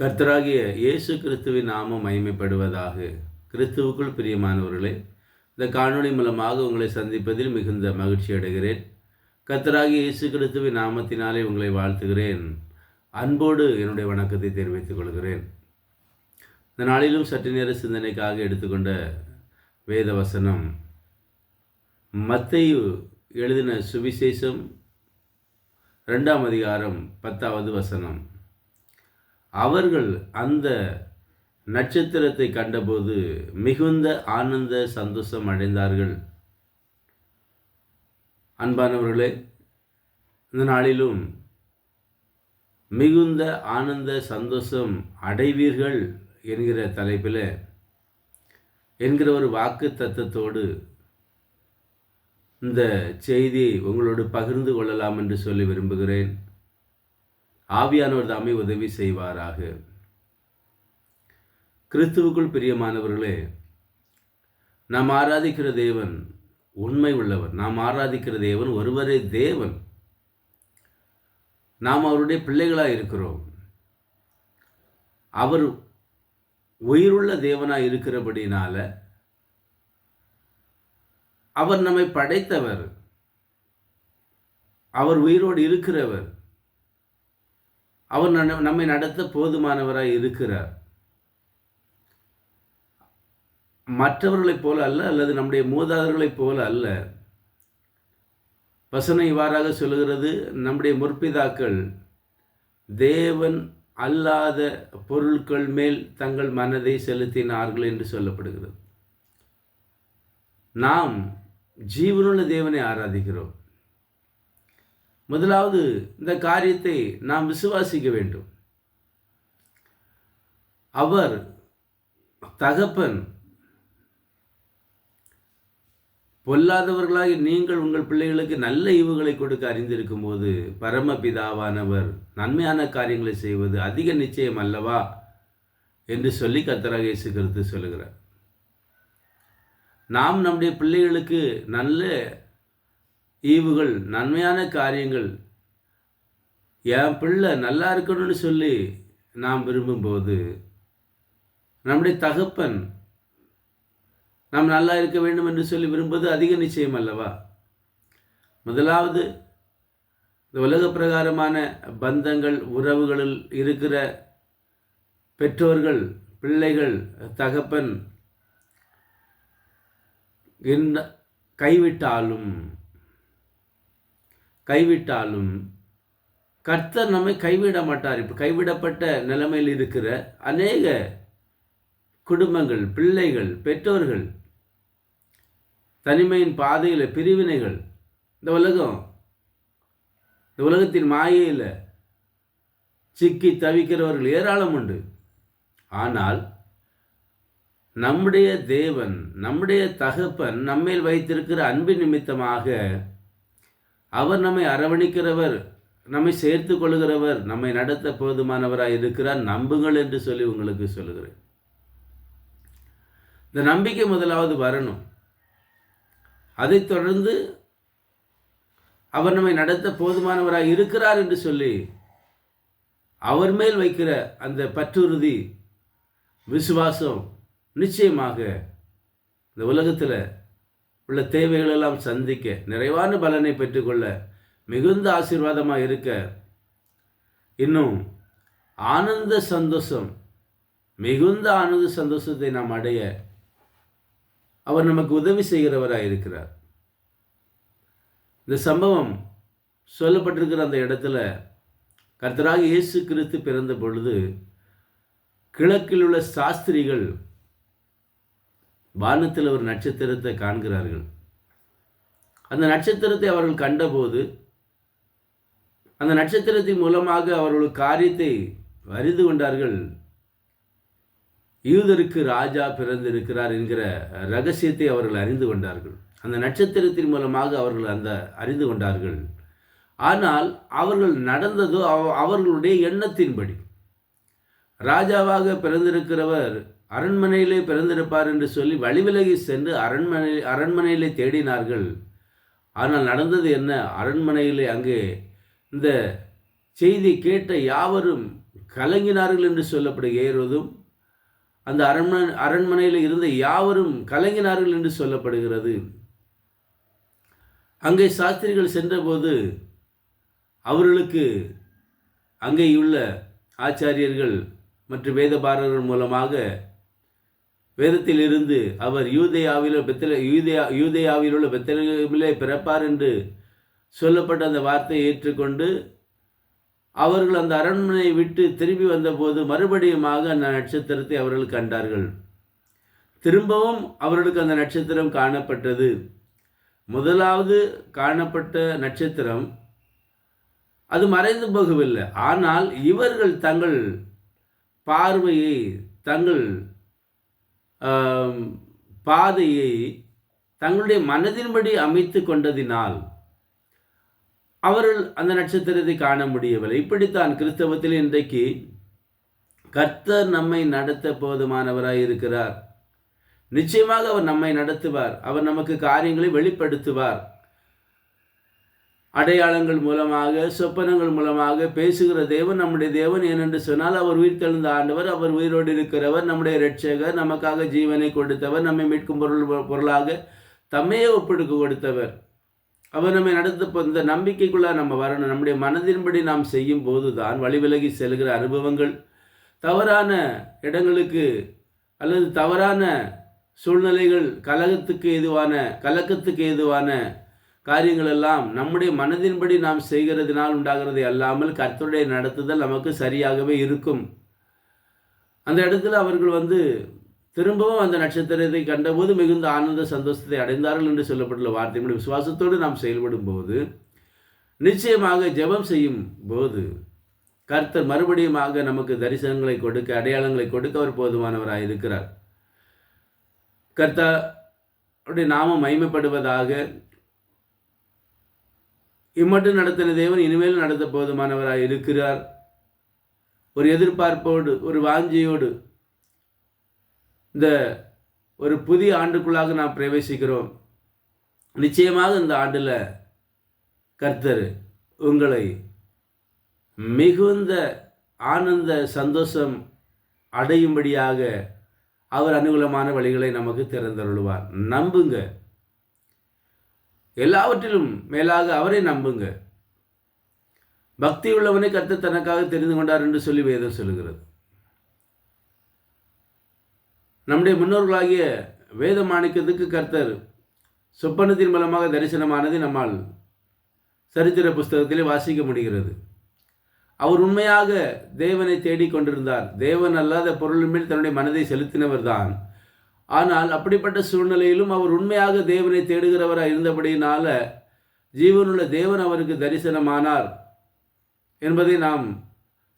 கர்த்தராகிய இயேசு கிறிஸ்துவின் நாமம் மகிமைப்படுவதாக கிறிஸ்துவுக்குள் பிரியமானவர்களே இந்த காணொளி மூலமாக உங்களை சந்திப்பதில் மிகுந்த மகிழ்ச்சி அடைகிறேன். கர்த்தராகிய இயேசு கிறிஸ்துவின் நாமத்தினாலே உங்களை வாழ்த்துகிறேன். அன்போடு என்னுடைய வணக்கத்தை தெரிவித்துக் கொள்கிறேன். இந்த நாளிலும் சற்று நேர சிந்தனைக்காக எடுத்துக்கொண்ட வேத வசனம் மத்தையு எழுதின சுவிசேஷம் ரெண்டாம் அதிகாரம் பத்தாவது வசனம். அவர்கள் அந்த நட்சத்திரத்தை கண்டபோது மிகுந்த ஆனந்த சந்தோஷம் அடைந்தார்கள். அன்பானவர்களே இந்த நாளிலும் மிகுந்த ஆனந்த சந்தோஷம் அடைவீர்கள் என்கிற தலைப்பில் என்கிற ஒரு வாக்கு தத்துவத்தோடு இந்த செய்தியை உங்களோடு பகிர்ந்து கொள்ளலாம் என்று சொல்லி விரும்புகிறேன். ஆவியானவர் தாமே உதவி செய்வாராக. கிறிஸ்துவுக்குள் பிரியமானவர்களே நாம் ஆராதிக்கிற தேவன் உண்மை உள்ளவர். நாம் ஆராதிக்கிற தேவன் ஒருவரே தேவன். நாம் அவருடைய பிள்ளைகளாக இருக்கிறோம். அவர் உயிருள்ள தேவனாக இருக்கிறபடினால அவர் நம்மை படைத்தவர். அவர் உயிரோடு இருக்கிறவர். அவர் நம்மை நடத்த போதுமானவராய் இருக்கிறார். மற்றவர்களைப் போல அல்ல அல்லது நம்முடைய மூதாதர்களைப் போல அல்ல. வசனம் இவ்வாறாக சொல்லுகிறது நம்முடைய முற்பிதாக்கள் தேவன் அல்லாத பொருட்கள் மேல் தங்கள் மனதை செலுத்தினார்கள் என்று சொல்லப்படுகிறது. நாம் ஜீவனுள்ள தேவனை ஆராதிக்கிறோம். முதலாவது இந்த காரியத்தை நாம் விசுவாசிக்க வேண்டும். அவர் தகப்பன் பொல்லாதவர்களாக நீங்கள் உங்கள் பிள்ளைகளுக்கு நல்ல ஈவுகளை கொடுக்க அறிந்திருக்கும் போது பரமபிதாவானவர் நன்மையான காரியங்களை செய்வது அதிக நிச்சயம் அல்லவா? என்று சொல்லி கத்தராக இயேசு கருத்து சொல்லுகிறார். நாம் நம்முடைய பிள்ளைகளுக்கு நல்ல ஈவுகள் நன்மையான காரியங்கள். என் பிள்ளை நல்லா இருக்கணும்னு சொல்லி நாம் விரும்பும்போது நம்முடைய தகப்பன் நாம் நல்லா இருக்க வேண்டும் என்று சொல்லி விரும்புவது அதிக நிச்சயம் அல்லவா? முதலாவது இந்த உலக பிரகாரமான பந்தங்கள் உறவுகளில் இருக்கிற பெற்றோர்கள் பிள்ளைகள் தகப்பன் என்ன கைவிட்டாலும் கைவிட்டாலும் கர்த்தர் நம்மை கைவிட மாட்டார். இப்போ கைவிடப்பட்ட நிலைமையில் இருக்கிற அநேக குடும்பங்கள் பிள்ளைகள் பெற்றோர்கள் தனிமையின் பாதையில் பிரிவினைகள் இந்த உலகம் இந்த உலகத்தின் மாயையில் சிக்கி தவிக்கிறவர்கள் ஏராளம் உண்டு. ஆனால் நம்முடைய தேவன் நம்முடைய தகப்பன் நம்மேல் வைத்திருக்கிற அன்பின் நிமித்தமாக அவர் நம்மை அரவணிக்கிறவர் நம்மை சேர்த்து கொள்கிறவர் நம்மை நடத்த போதுமானவராக இருக்கிறார் நம்புங்கள் என்று சொல்லி உங்களுக்கு சொல்லுகிறேன். இந்த நம்பிக்கை முதலாவது வரணும். அதைத் தொடர்ந்து அவர் நம்மை நடத்த போதுமானவராக இருக்கிறார் என்று சொல்லி அவர் மேல் வைக்கிற அந்த பற்றுறுதி விசுவாசம் நிச்சயமாக இந்த உலகத்தில் உள்ள தேவைகளெல்லாம் சந்திக்க நிறைவான பலனை பெற்றுக்கொள்ள மிகுந்த ஆசீர்வாதமாக இருக்க. இன்னும் ஆனந்த சந்தோஷம் மிகுந்த ஆனந்த சந்தோஷத்தை நாம் அடைய அவர் நமக்கு உதவி செய்கிறவராக இருக்கிறார். இந்த சம்பவம் சொல்லப்பட்டிருக்கிற அந்த இடத்துல கர்த்தராக இயேசு கிறிஸ்து பிறந்த பொழுது கிழக்கில் உள்ள சாஸ்திரிகள் வானத்தில் ஒரு நட்சத்திரத்தை காண்கிறார்கள். அந்த நட்சத்திரத்தை அவர்கள் கண்டபோது அந்த நட்சத்திரத்தின் மூலமாக அவர்கள் காரியத்தை அறிந்து கொண்டார்கள். யூதருக்கு ராஜா பிறந்திருக்கிறார் என்கிற ரகசியத்தை அவர்கள் அறிந்து கொண்டார்கள். அந்த நட்சத்திரத்தின் மூலமாக அவர்கள் அந்த அறிந்து கொண்டார்கள். ஆனால் அவர்கள் நடந்ததோ அவர்களுடைய எண்ணத்தின்படி. ராஜாவாக பிறந்திருக்கிறவர் அரண்மனையிலே பிறந்திருப்பார் என்று சொல்லி வழிவிலகி சென்று அரண்மனை அரண்மனையிலே தேடினார்கள். ஆனால் நடந்தது என்ன? அரண்மனையிலே அங்கே இந்த செய்தி கேட்ட யாவரும் கலங்கினார்கள் என்று சொல்லப்படுகிற ஏறுவதும் அந்த அரண்மனை அரண்மனையில் இருந்த யாவரும் கலங்கினார்கள் என்று சொல்லப்படுகிறது. அங்கே சாஸ்திரிகள் சென்றபோது அவர்களுக்கு அங்கேயுள்ள ஆச்சாரியர்கள் மற்றும் வேதபாரர்கள் மூலமாக வேதத்தில் இருந்து அவர் யூதேயாவில் பெத்தல யூதேயா யூதேயாவில் உள்ள பெத்தலகமிலே பிறப்பார் என்று சொல்லப்பட்ட அந்த வார்த்தையை ஏற்றுக்கொண்டு அவர்கள் அந்த அரண்மனையை விட்டு திரும்பி வந்தபோது மறுபடியுமாக அந்த நட்சத்திரத்தை அவர்கள் கண்டார்கள். திரும்பவும் அவர்களுக்கு அந்த நட்சத்திரம் காணப்பட்டது. முதலாவது காணப்பட்ட நட்சத்திரம் அது மறைந்து போகவில்லை. ஆனால் இவர்கள் தங்கள் பார்வையை தங்கள் பாதையை தங்களுடைய மனதின்படி அமைத்து கொண்டதினால் அவர்கள் அந்த நட்சத்திரத்தை காண முடியவில்லை. இப்படித்தான் கிறிஸ்தவத்தில் இன்றைக்கு கர்த்தர் நம்மை நடத்த போதுமானவராய் இருக்கிறார். நிச்சயமாக அவர் நம்மை நடத்துவார். அவர் நமக்கு காரியங்களை வெளிப்படுத்துவார். அடையாளங்கள் மூலமாக சொப்பனங்கள் மூலமாக பேசுகிற தேவன் நம்முடைய தேவன். ஏனென்று சொன்னால் அவர் உயிர் தெழுந்த ஆண்டவர் அவர் உயிரோடு இருக்கிறவர் நம்முடைய இரட்சகர் நமக்காக ஜீவனை கொடுத்தவர் நம்மை மீட்கும் பொருள் பொருளாக தம்மையே ஒப்பிடுக்க கொடுத்தவர். அவர் நம்மை நடத்த இந்த நம்பிக்கைக்குள்ளே நம்ம வரணும். நம்முடைய மனதின்படி நாம் செய்யும் போது தான் வழிவிலகி செல்கிற அனுபவங்கள் தவறான இடங்களுக்கு அல்லது தவறான சூழ்நிலைகள் கலகத்துக்கு ஏதுவான கலக்கத்துக்கு ஏதுவான காரியங்கள் எல்லாம் நம்முடைய மனதின்படி நாம் செய்கிறதுனால் உண்டாகிறது அல்லாமல் கர்த்தருடைய நடத்துதல் நமக்கு சரியாகவே இருக்கும். அந்த இடத்துல அவர்கள் வந்து திரும்பவும் அந்த நட்சத்திரத்தை கண்டபோது மிகுந்த ஆனந்த சந்தோஷத்தை அடைந்தார்கள் என்று சொல்லப்பட்டுள்ள வார்த்தைகளுடைய விசுவாசத்தோடு நாம் செயல்படும் போது நிச்சயமாக ஜெபம் செய்யும் போது கர்த்தர் மறுபடியுமாக நமக்கு தரிசனங்களை கொடுக்க அடையாளங்களை கொடுக்க அவர் போதுமானவராக இருக்கிறார். கர்த்தருடைய நாமம் மைமைப்படுவதாக இம்மட்டும் நடத்தின தேவன் இனிமேல் நடத்த போதுமானவராக இருக்கிறார். ஒரு எதிர்பார்ப்போடு ஒரு வாஞ்சியோடு இந்த ஒரு புதிய ஆண்டுக்குள்ளாக நாம் பிரவேசிக்கிறோம். நிச்சயமாக இந்த ஆண்டில் கர்த்தர் உங்களை மிகுந்த ஆனந்த சந்தோஷம் அடையும்படியாக அவர் அனுகூலமான வழிகளை நமக்கு திறந்தருள்வார். நம்புங்க. எல்லாவற்றிலும் மேலாக அவரை நம்புங்க. பக்தி உள்ளவனை கர்த்தர் தனக்காக தெரிந்து கொண்டார் என்று சொல்லி வேதம் சொல்லுகிறது. நம்முடைய முன்னோர்களாகிய வேத மாணிக்கத்துக்கு கர்த்தர் சொப்பனத்தின் மூலமாக தரிசனமானது நம்மால் சரித்திர புஸ்தகத்திலே வாசிக்க முடிகிறது. அவர் உண்மையாக தேவனை தேடிக்கொண்டிருந்தார். தேவன் அல்லாத பொருளின் மேல் தன்னுடைய மனதை செலுத்தினவர் தான் ஆனால் அப்படிப்பட்ட சூழ்நிலையிலும் அவர் உண்மையாக தேவனை தேடுகிறவராக இருந்தபடியினால ஜீவனுள்ள தேவன் அவருக்கு தரிசனமானார் என்பதை நாம்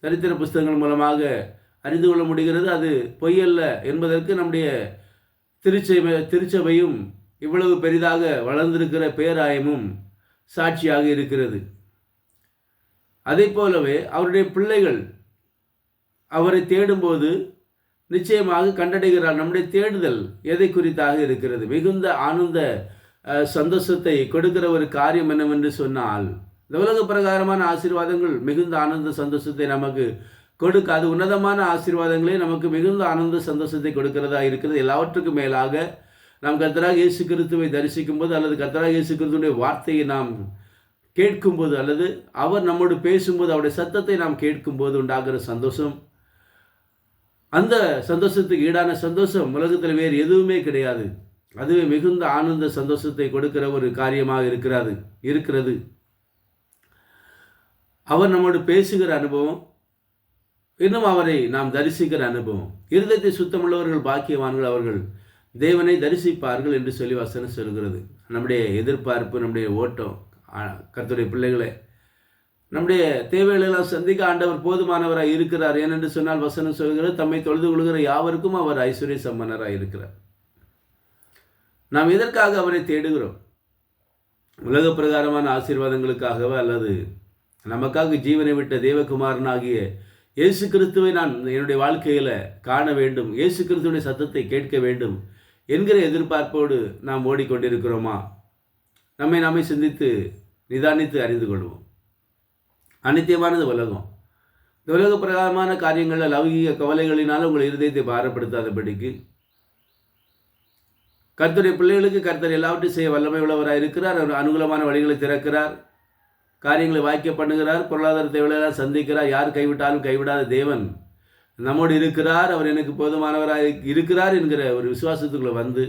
சரித்திர புஸ்தகங்கள் மூலமாக அறிந்து கொள்ள முடிகிறது. அது பொய்யல்ல என்பதற்கு நம்முடைய திருச்சபை திருச்சபையும் இவ்வளவு பெரிதாக வளர்ந்திருக்கிற பேராயமும் சாட்சியாக இருக்கிறது. அதே போலவே அவருடைய பிள்ளைகள் அவரை தேடும்போது நிச்சயமாக கண்டடைகிறார். நம்முடைய தேடுதல் எதை குறித்தாக இருக்கிறது? மிகுந்த ஆனந்த சந்தோஷத்தை கொடுக்கிற ஒரு காரியம் என்னவென்று சொன்னால் இந்த உலக பிரகாரமான ஆசீர்வாதங்கள் மிகுந்த ஆனந்த சந்தோஷத்தை நமக்கு கொடுக்க அது உன்னதமான ஆசீர்வாதங்களே நமக்கு மிகுந்த ஆனந்த சந்தோஷத்தை கொடுக்கிறதா இருக்கிறது. எல்லாவற்றுக்கும் மேலாக நாம் கத்தராக இயேசு கிறிஸ்துவை தரிசிக்கும் போது அல்லது கத்தராக இயேசு கிறிஸ்துடைய வார்த்தையை நாம் கேட்கும்போது அல்லது அவர் நம்மோடு பேசும்போது அவருடைய சத்தத்தை நாம் கேட்கும்போது உண்டாகிற சந்தோஷம் அந்த சந்தோஷத்துக்கு ஈடான சந்தோஷம் உலகத்தில் வேறு எதுவுமே கிடையாது. அதுவே மிகுந்த ஆனந்த சந்தோஷத்தை கொடுக்கிற ஒரு காரியமாக இருக்கிறது இருக்கிறது. அவர் நம்மோடு பேசுகிற அனுபவம் இன்னும் அவரை நாம் தரிசிக்கிற அனுபவம். இருதயத்தை சுத்தமுள்ளவர்கள் பாக்கியவான்கள் அவர்கள் தேவனை தரிசிப்பார்கள் என்று சொல்லி வசனம் சொல்கிறது. நம்முடைய எதிர்பார்ப்பு நம்முடைய ஓட்டம் கத்துடைய பிள்ளைகளை நம்முடைய தேவைகளெல்லாம் சந்திக்க ஆண்டவர் போதுமானவராக இருக்கிறார். ஏனென்று சொன்னால் வசனம் சொல்கிறது தம்மை தொழுது கொள்கிற யாவருக்கும் அவர் ஐஸ்வர்ய சம்பனராக இருக்கிறார். நாம் எதற்காக அவரை தேடுகிறோம்? உலக பிரகாரமான ஆசீர்வாதங்களுக்காகவோ அல்லது நமக்காக ஜீவனை விட்ட தேவகுமாரனாகிய இயேசு கிறிஸ்துவை நான் என்னுடைய வாழ்க்கையில் காண வேண்டும் இயேசு கிறிஸ்துவனுடைய சத்தத்தை கேட்க வேண்டும் என்கிற எதிர்பார்ப்போடு நாம் ஓடிக்கொண்டிருக்கிறோமா? நம்மை நாமே சிந்தித்து நிதானித்து அறிந்து கொள்வோம். அனித்தியமானது உலகம். இந்த உலக பிரகாரமான காரியங்களில் லௌகிக கவலைகளினால் உங்கள் இருதயத்தை பாரப்படுத்தாதபடிக்கு கர்த்தருடைய பிள்ளைகளுக்கு கர்த்தர் எல்லாவற்றையும் செய்ய வல்லமை உள்ளவராக இருக்கிறார். அவர் அனுகூலமான வழிகளை திறக்கிறார். காரியங்களை வாய்க்க பண்ணுகிறார். பொருளாதார தேவையெல்லாம் சந்திக்கிறார். யார் கைவிட்டாலும் கைவிடாத தேவன் நம்மோடு இருக்கிறார். அவர் எனக்கு போதுமானவராக இருக்கிறார் என்கிற ஒரு விசுவாசத்துக்குள்ளே வந்து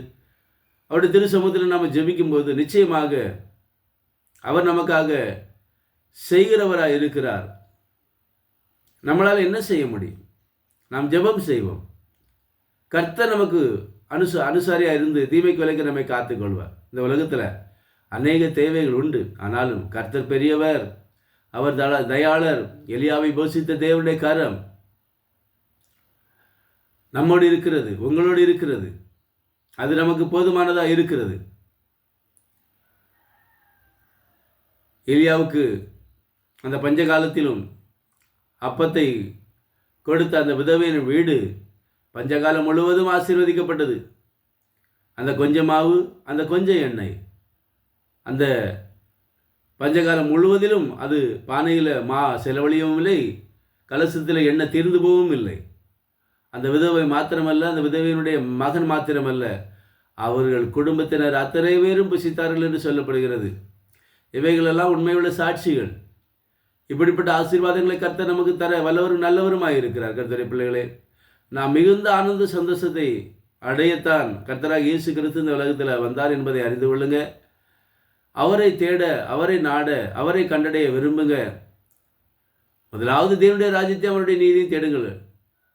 அவருடைய திரு சமூகத்தில் நாம் ஜெபிக்கும்போது நிச்சயமாக அவர் நமக்காக செய்கிறவராக இருக்கிறார். நம்மளால் என்ன செய்ய முடியும்? நாம் ஜெபம் செய்வோம். கர்த்தர் நமக்கு அனுச அனுசாரியாக இருந்து தீமைக்கு விலைக்கு நம்மை காத்துக்கொள்வார் இந்த உலகத்தில் அநேக தேவைகள் உண்டு. ஆனாலும் கர்த்தர் பெரியவர் அவர் தல தயாளர் எலியாவை போஷித்த தேவனுடைய கரம் நம்மோடு இருக்கிறது உங்களோடு இருக்கிறது. அது நமக்கு போதுமானதாக இருக்கிறது. எலியாவுக்கு அந்த பஞ்ச காலத்திலும் அப்பத்தை கொடுத்த அந்த விதவையின் வீடு பஞ்சகாலம் முழுவதும் ஆசீர்வதிக்கப்பட்டது. அந்த கொஞ்ச மாவு அந்த கொஞ்சம் எண்ணெய். அந்த பஞ்சகாலம் முழுவதிலும் அது பானையில் மா செலவழியவும் இல்லை கலசத்தில் எண்ணெய் தீர்ந்து போகவும் இல்லை. அந்த விதவை மாத்திரமல்ல அந்த விதவையினுடைய மகன் மாத்திரமல்ல அவர்கள் குடும்பத்தினர் அத்தனை பேரும் புசித்தார்கள் என்று சொல்லப்படுகிறது. இவைகளெல்லாம் உண்மையுள்ள சாட்சிகள். இப்படிப்பட்ட ஆசீர்வாதங்களை கர்த்தர் நமக்கு தர வல்லவரும் நல்லவருமாய் இருக்கிறார் கர்த்தரை பிள்ளைகளே. நாம் மிகுந்த ஆனந்த சந்தோஷத்தை அடையத்தான் கர்த்தராக இயேசு கிறிஸ்து இந்த உலகத்தில் வந்தார் என்பதை அறிந்து கொள்ளுங்க. அவரை தேட அவரை நாட அவரை கண்டடைய விரும்புங்க. முதலாவது தேவனுடைய ராஜ்யத்தை அவருடைய நீதியை தேடுங்கள்.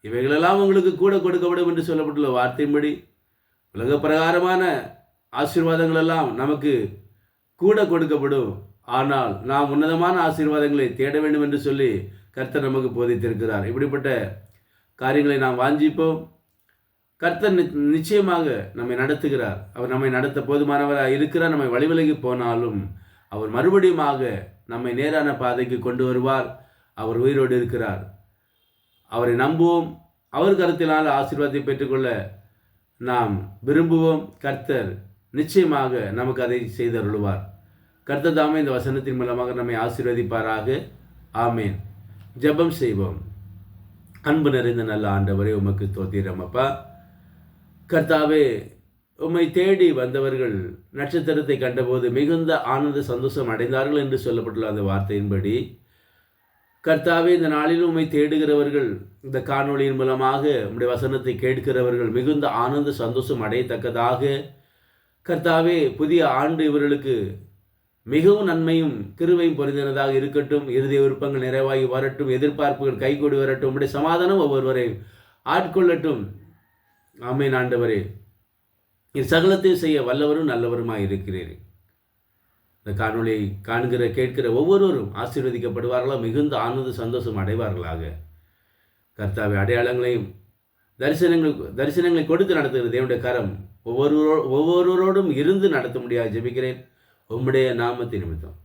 இவைகளெல்லாம் உங்களுக்கு கூட கொடுக்கப்படும் என்று சொல்லப்பட்டுள்ள வார்த்தையின்படி உலக பிரகாரமான ஆசீர்வாதங்கள் எல்லாம் நமக்கு கூட கொடுக்கப்படும். ஆனால் நாம் உன்னதமான ஆசீர்வாதங்களை தேட வேண்டும் என்று சொல்லி கர்த்தர் நமக்கு போதித்திருக்கிறார். இப்படிப்பட்ட காரியங்களை நாம் வாஞ்சிப்போம். கர்த்தர் நிச்சயமாக நம்மை நடத்துகிறார். அவர் நம்மை நடத்த போதுமானவராக இருக்கிறார். நம்மை வழிவிலகி போனாலும் அவர் மறுபடியுமாக நம்மை நேரான பாதைக்கு கொண்டு வருவார். அவர் உயிரோடு இருக்கிறார். அவரை நம்புவோம். அவர் கருத்தினால் ஆசீர்வாதத்தை பெற்றுக்கொள்ள நாம் விரும்புவோம். கர்த்தர் நிச்சயமாக நமக்கு அதை செய்தருள்வார். கர்த்ததாமே இந்த வசனத்தின் மூலமாக நம்மை ஆசீர்வதிப்பாராக. ஆமேன். ஜெபம் செய்வோம். அன்பு நிறைந்த நல்ல ஆண்டவரை உமக்கு தோத்திரம் அப்பா. கர்த்தாவே உம்மை தேடி வந்தவர்கள் நட்சத்திரத்தை கண்டபோது மிகுந்த ஆனந்த சந்தோஷம் அடைந்தார்கள் என்று சொல்லப்பட்டுள்ள அந்த வார்த்தையின்படி கர்த்தாவே இந்த நாளில் உண்மை தேடுகிறவர்கள் இந்த காணொளியின் மூலமாக உம்முடைய வசனத்தை கேட்கிறவர்கள் மிகுந்த ஆனந்த சந்தோஷம் அடையத்தக்கதாக. கர்த்தாவே புதிய ஆண்டு இவர்களுக்கு மிகவும் நன்மையும் கிருவையும் பொருந்தினதாக இருக்கட்டும். இறுதி விருப்பங்கள் நிறைவாகி வரட்டும். எதிர்பார்ப்புகள் கைகூடி வரட்டும். உடைய சமாதானம் ஒவ்வொருவரை ஆட்கொள்ளட்டும். ஆமை ஆண்டவரே. சகலத்தையும் செய்ய வல்லவரும் நல்லவருமாக இருக்கிறீர்கள் இந்த காணொலியை காண்கிற கேட்கிற ஒவ்வொருவரும் ஆசீர்வதிக்கப்படுவார்களா? மிகுந்த ஆனந்த சந்தோஷம் அடைவார்களாக. கர்த்தாவை அடையாளங்களையும் தரிசனங்கள் தரிசனங்களை கொடுத்து நடத்துகிற தேவனுடைய கரம் ஒவ்வொருவரோ ஒவ்வொருவரோடும் இருந்து நடத்த முடியாது ஜெபிக்கிறேன். உம்முடைய நாமத்தை நிமித்தம்.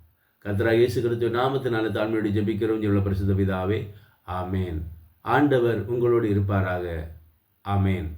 கத்ரா இயேசு கிறிஸ்துவ நாமத்தினால தாழ்மையோடு ஜபிக்கிறோம். உள்ள பரிசுத்த பிதாவே ஆமேன். ஆண்டவர் உங்களோடு இருப்பாராக. ஆமேன்.